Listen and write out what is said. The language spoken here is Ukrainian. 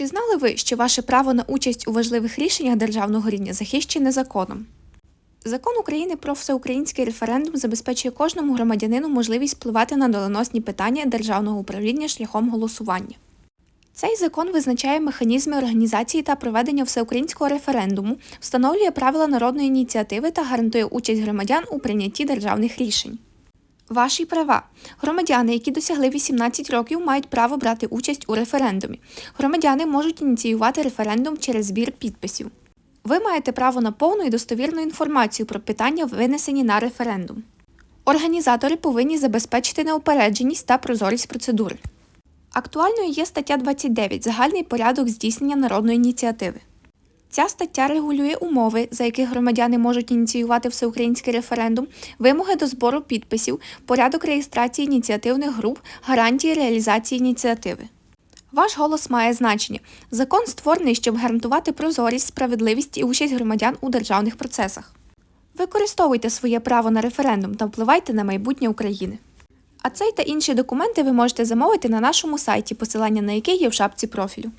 Чи знали ви, що ваше право на участь у важливих рішеннях державного рівня захищене законом? Закон України про всеукраїнський референдум забезпечує кожному громадянину можливість впливати на доленосні питання державного управління шляхом голосування. Цей закон визначає механізми організації та проведення всеукраїнського референдуму, встановлює правила народної ініціативи та гарантує участь громадян у прийнятті державних рішень. Ваші права. Громадяни, які досягли 18 років, мають право брати участь у референдумі. Громадяни можуть ініціювати референдум через збір підписів. Ви маєте право на повну і достовірну інформацію про питання, винесені на референдум. Організатори повинні забезпечити неупередженість та прозорість процедури. Актуальною є стаття 29 Загальний порядок здійснення народної ініціативи. Ця стаття регулює умови, за яких громадяни можуть ініціювати всеукраїнський референдум, вимоги до збору підписів, порядок реєстрації ініціативних груп, гарантії реалізації ініціативи. Ваш голос має значення. Закон створений, щоб гарантувати прозорість, справедливість і участь громадян у державних процесах. Використовуйте своє право на референдум та впливайте на майбутнє України. А цей та інші документи ви можете замовити на нашому сайті, посилання на який є в шапці профілю.